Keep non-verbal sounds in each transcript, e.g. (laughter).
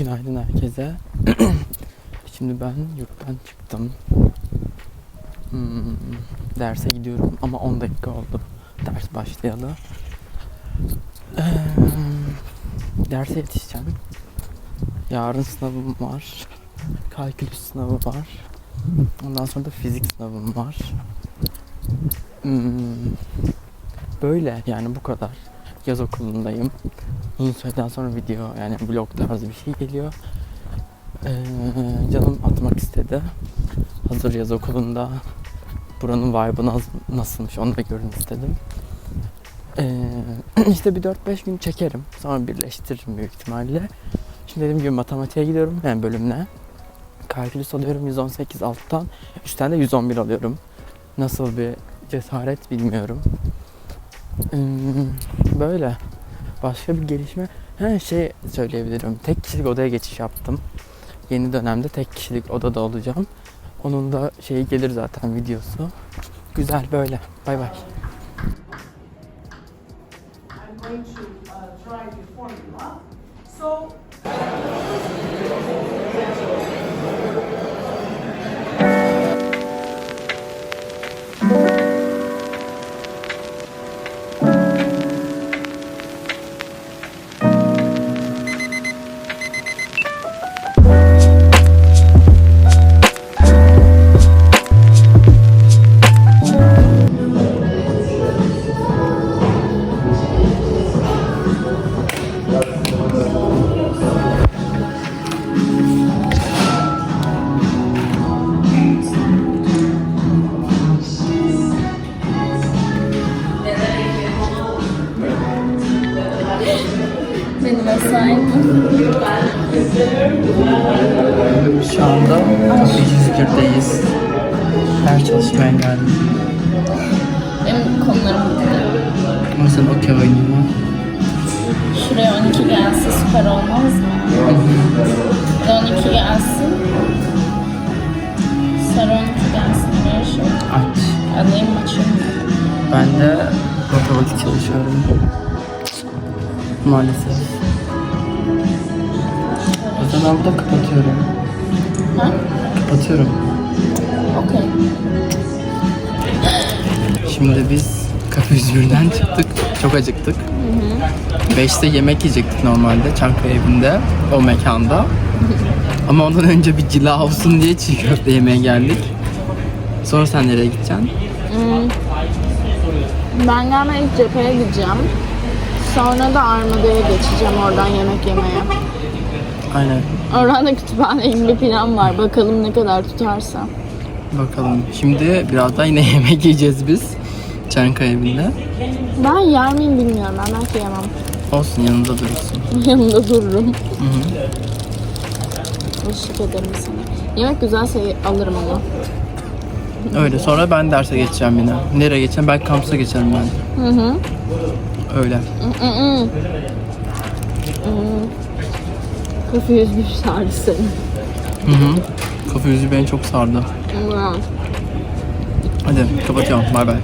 Günaydın herkese. (clears throat) Şimdi ben yurttan çıktım. Hmm, derse gidiyorum ama 10 dakika oldu ders başlayalı. Ee, derse yetişeceğim. Yarın sınavım var. Kalkülüs sınavı var. Ondan sonra da fizik sınavım var. Hmm, böyle yani bu kadar. Yaz okulundayım. Süreden sonra video yani vlog tarzı bir şey geliyor. Ee, canım atmak istedi. Hazır yaz okulunda buranın vibe'ı nasılmış onu da görün istedim. Ee, (clears throat) işte bir 4-5 gün çekerim. Sonra birleştiririm büyük ihtimalle. Şimdi dediğim gibi matematiğe gidiyorum yani bölümle. Kalkülüs alıyorum 118 alttan. Üstten de 111 alıyorum. Nasıl bir cesaret bilmiyorum. Ee, böyle. Başka bir gelişme. Her şey söyleyebilirim. Tek kişilik odaya geçiş yaptım. Yeni dönemde tek kişilik odada olacağım. Onun da şeyi gelir zaten videosu. Güzel böyle. Bay bay. Uh. So Beni vesaire. Şu anda 101'deyiz. Her çalışmaya geldim. Benim konularım bitti. Sen okey oynayayım mı? Şuraya 12 gelse süper olmaz mı? Bir de 12 gelsin. Sarı 12 gelsin. Ver şu. Aç. Alayım açayım. Ben de matematik çalışıyorum. Maalesef. O zaman burada kapatıyorum. Ha? Kapatıyorum. Okey. Şimdi biz Kafe 101'den çıktık. Çok acıktık. 5'te yemek yiyecektik normalde Çankaya evinde o mekanda. Ama ondan önce bir cila olsun diye çiğ köfte yemeye geldik. Sonra sen nereye gideceksin? Ben galiba ilk cepheye gideceğim. Sonra da Armada'ya geçeceğim oradan yemek yemeye. Aynen. Oradan da kütüphane gibi bir plan var. Bakalım ne kadar tutarsa. Bakalım. Şimdi birazdan yine (laughs) yemek yiyeceğiz biz. Çankaya evinde. Ben yer miyim bilmiyorum. Ben belki yemem. Olsun yanında durursun. (laughs) Yanında dururum. Hı hı. Teşekkür ederim sana. Yemek güzelse alırım ama. Öyle. Sonra ben derse geçeceğim yine. Nereye geçeceğim? Belki kampüse geçerim ben. Hı hı. Öyle. Kafe 101 sardı seni. Hı hı. Kafe yüzü beni çok sardı. Hadi kapatıyorum. Bay bay.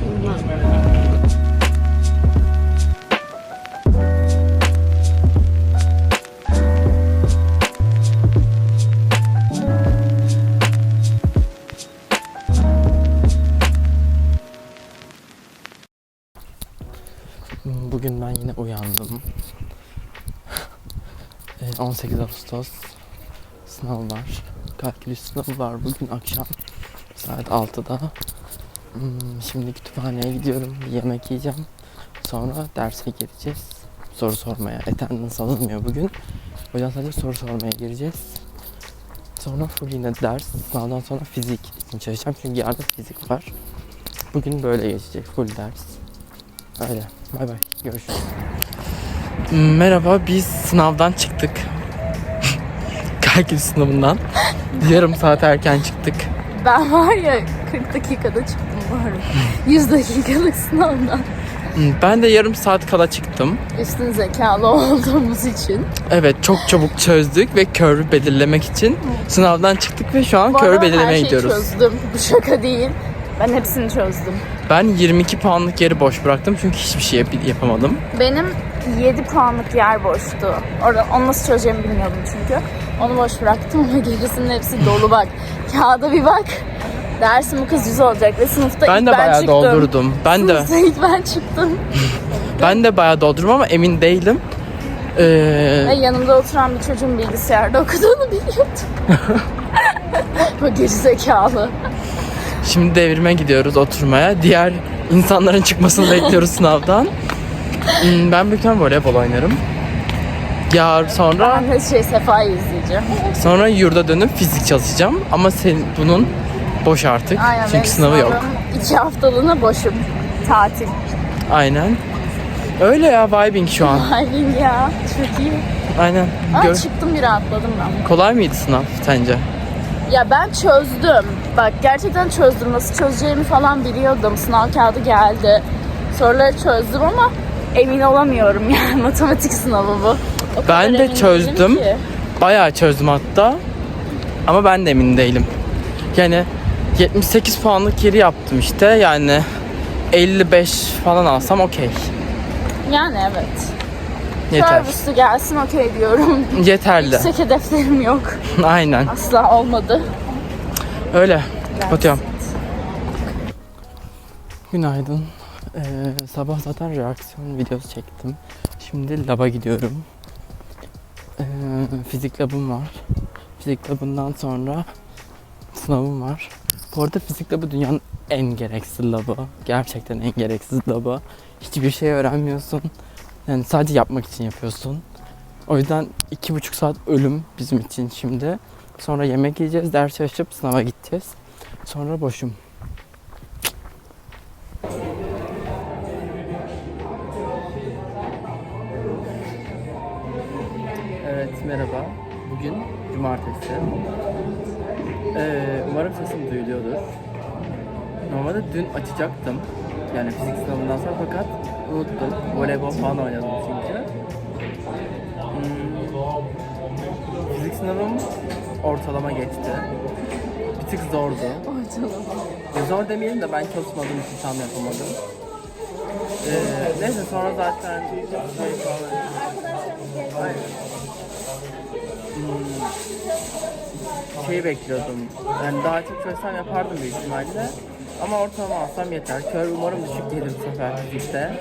18 Ağustos sınav var. Kalkülüs sınavı var bugün akşam saat 6'da. Hmm, Şimdi kütüphaneye gidiyorum. Bir yemek yiyeceğim. Sonra derse gireceğiz. Soru sormaya. Attendance alınmıyor bugün. O yüzden sadece soru sormaya gireceğiz. Sonra full yine ders. Sınavdan sonra fizik için çalışacağım. Çünkü yarın fizik var. Bugün böyle geçecek. Full ders. Öyle. Bay bay. Görüşürüz. Merhaba. Biz sınavdan çıktık. Kalkül sınavından. Yarım saat erken çıktık. Ben var ya 40 dakikada çıktım bu arada. 100 dakikalık sınavdan. Hmm, Ben de yarım saat kala çıktım. Üstün zekalı olduğumuz için. Evet çok çabuk çözdük ve curve'ü belirlemek için sınavdan çıktık ve şu an Bu curve'ü arada her belirlemeye şeyi gidiyoruz. çözdüm. Bu şaka değil. Ben hepsini çözdüm. Ben 22 puanlık yeri boş bıraktım çünkü hiçbir şey yap- yapamadım. Benim 7 puanlık yer boştu. Orada onu nasıl çözeceğimi bilmiyordum çünkü. Onu boş bıraktım ama gerisinin hepsi dolu bak. Kağıda bir bak. Dersin bu kız yüz olacak ve sınıfta Ben ilk de ben bayağı çıktım. doldurdum. Ben de Sınıfta ilk ben çıktım. ben de bayağı doldurdum ama emin değilim. Ee, Ve yanımda oturan bir çocuğun bilgisayarda okuduğunu biliyordum. (laughs) bu gerizekalı. Şimdi devrime gidiyoruz oturmaya. Diğer insanların çıkmasını bekliyoruz sınavdan. Hmm, Ben büyük voleybol oynarım. Ya sonra Ben şey Sefa'yı izleyeceğim. sonra yurda dönüp fizik çalışacağım ama senin bunun boş artık. Aynen, benim Çünkü sınavı yok. sınavım İki haftalığına boşum. Tatil. Aynen. Öyle ya vibing şu an. Aynen ya. Çok iyi. Aynen. Aa, Gör- çıktım bir rahatladım ben. Kolay mıydı sınav sence? Ya ben çözdüm. Bak gerçekten çözdüm. Nasıl çözeceğimi falan biliyordum. Sınav kağıdı geldi. Soruları çözdüm ama emin olamıyorum (laughs) yani matematik sınavı bu. O kadar Ben de emin değilim çözdüm. ki. Bayağı çözdüm hatta. Ama ben de emin değilim. Yani 78 puanlık yeri yaptım işte. Yani 55 falan alsam okey. Yani evet. Yeter. Servisli gelsin okey diyorum. Yeterli. Yüksek hedeflerim yok. (laughs) Aynen. Asla olmadı. Öyle. Kapatıyorum. Günaydın. Ee, sabah zaten reaksiyon videosu çektim. Şimdi laba gidiyorum. Ee, fizik labım var. Fizik labından sonra sınavım var. Bu arada fizik labı dünyanın en gereksiz labı. Gerçekten en gereksiz labı. Hiçbir şey öğrenmiyorsun. Yani sadece yapmak için yapıyorsun. O yüzden iki buçuk saat ölüm bizim için şimdi. Sonra yemek yiyeceğiz, ders çalışıp sınava gideceğiz. Sonra boşum. Cumartesi. Ee, umarım sesim duyuluyordur. Normalde dün açacaktım. Yani fizik sınavından sonra fakat unuttum. Voleybol falan oynadım çünkü. Hmm, fizik sınavım ortalama geçti. Bir tık zordu. Ya Zor demeyelim de ben çalışmadığım için tam yapamadım. Ee, neyse sonra zaten. Hayır. Hmm, şey bekliyordum. Yani daha çok çalışsam yapardım büyük ihtimalle. Ama ortalama alsam yeter. Kör umarım düşük gelir bu sefer fizikte.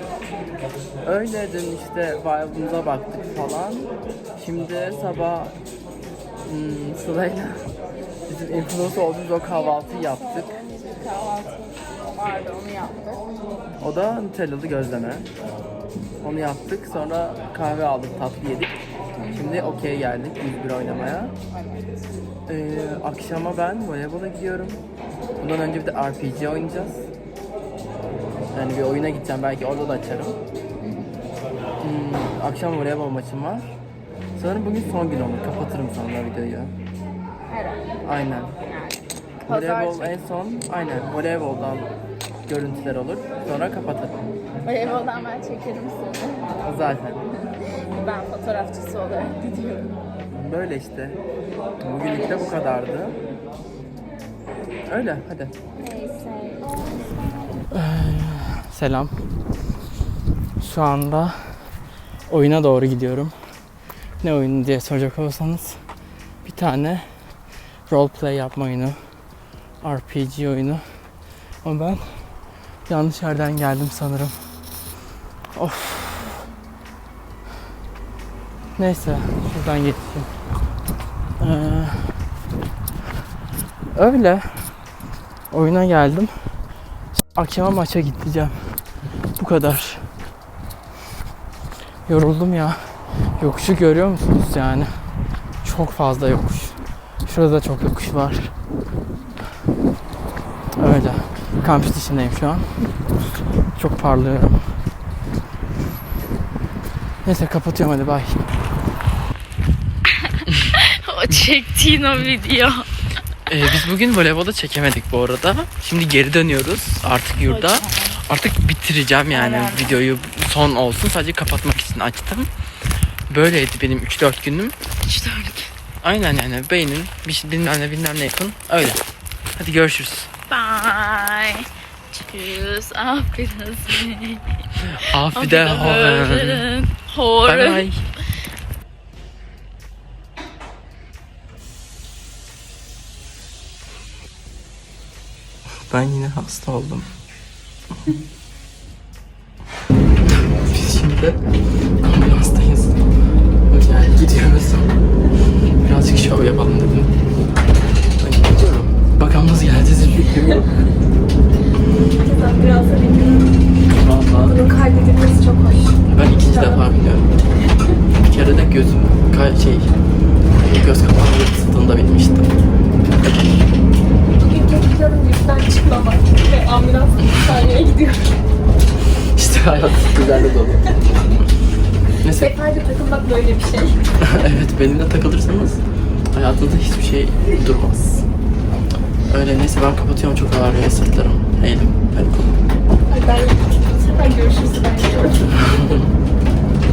Öyle dün işte vibe'ımıza baktık falan. Şimdi sabah hmm, Sıla'yla (laughs) bizim influencer olduğumuz o kahvaltıyı yaptık. Kahvaltı vardı onu yaptık. O da Nutellalı gözleme. Onu yaptık. Sonra kahve aldık, tatlı yedik. Şimdi okey geldik 101 oynamaya. Ee, akşama ben voleybola gidiyorum. Bundan önce bir de RPG oynayacağız. Yani bir oyuna gideceğim belki orada da açarım. Hmm, akşam voleybol maçım var. Sanırım bugün son gün olur. Kapatırım sonra videoyu. Herhalde. Aynen. Voleybol en son aynen voleyboldan görüntüler olur. Sonra kapatırım. Voleyboldan ben çekerim seni. Zaten. Fotoğrafçısı olarak (laughs) gidiyorum. Böyle işte. Bugünlük de bu kadardı. Öyle hadi. Neyse. Selam. Şu anda oyuna doğru gidiyorum. Ne oyunu diye soracak olursanız bir tane role play yapma oyunu. RPG oyunu. Ama ben yanlış yerden geldim sanırım. Of. Neyse şuradan geçeyim. Ee, öyle. Oyuna geldim. Akşama maça gideceğim. Bu kadar. Yoruldum ya. Yokuşu görüyor musunuz yani? Çok fazla yokuş. Şurada çok yokuş var. Öyle. Kampüs dışındayım şu an. Çok parlıyorum. Neyse kapatıyorum hadi bay. Çektiğin o video. Ee, biz bugün voleybolda çekemedik bu arada. Şimdi geri dönüyoruz artık yurda. Artık bitireceğim yani Aynen. videoyu son olsun. Sadece kapatmak için açtım. Böyleydi benim 3-4 günüm. İşte Aynen yani beynin bir şey- bilmem ne bilmem ne yapın. Öyle. Hadi görüşürüz. Bye. Tschüss. Auf Wiedersehen. Auf Wiederhören. Bye bye. Ben yine hasta oldum. (laughs) Biz şimdi ambulanstayız. Yani gidiyoruz. Birazcık şov yapalım dedim. Ben gidiyorum. Bakalım nasıl geleceğiz hiç fikrim yok. Ben biraz da bilmiyorum. Valla Bunun kaydedilmesi çok hoş. ben ikinci defa biniyorum. Bir kere de gözüm kay- şey göz kapağım yırtıldığında binmiştim. Bugün tek planım yüzden çıkmamak ve ambulans gidiyorum. İşte hayat güzel de dolu. Neyse Seferde takılmak böyle bir şey. (laughs) evet benimle takılırsanız hayatınızda hiçbir şey durmaz. Öyle neyse ben kapatıyorum çok ağrıyor sırtlarım. Eğilim. Ben Ay ben bu sefer görüşürüz ben. (laughs)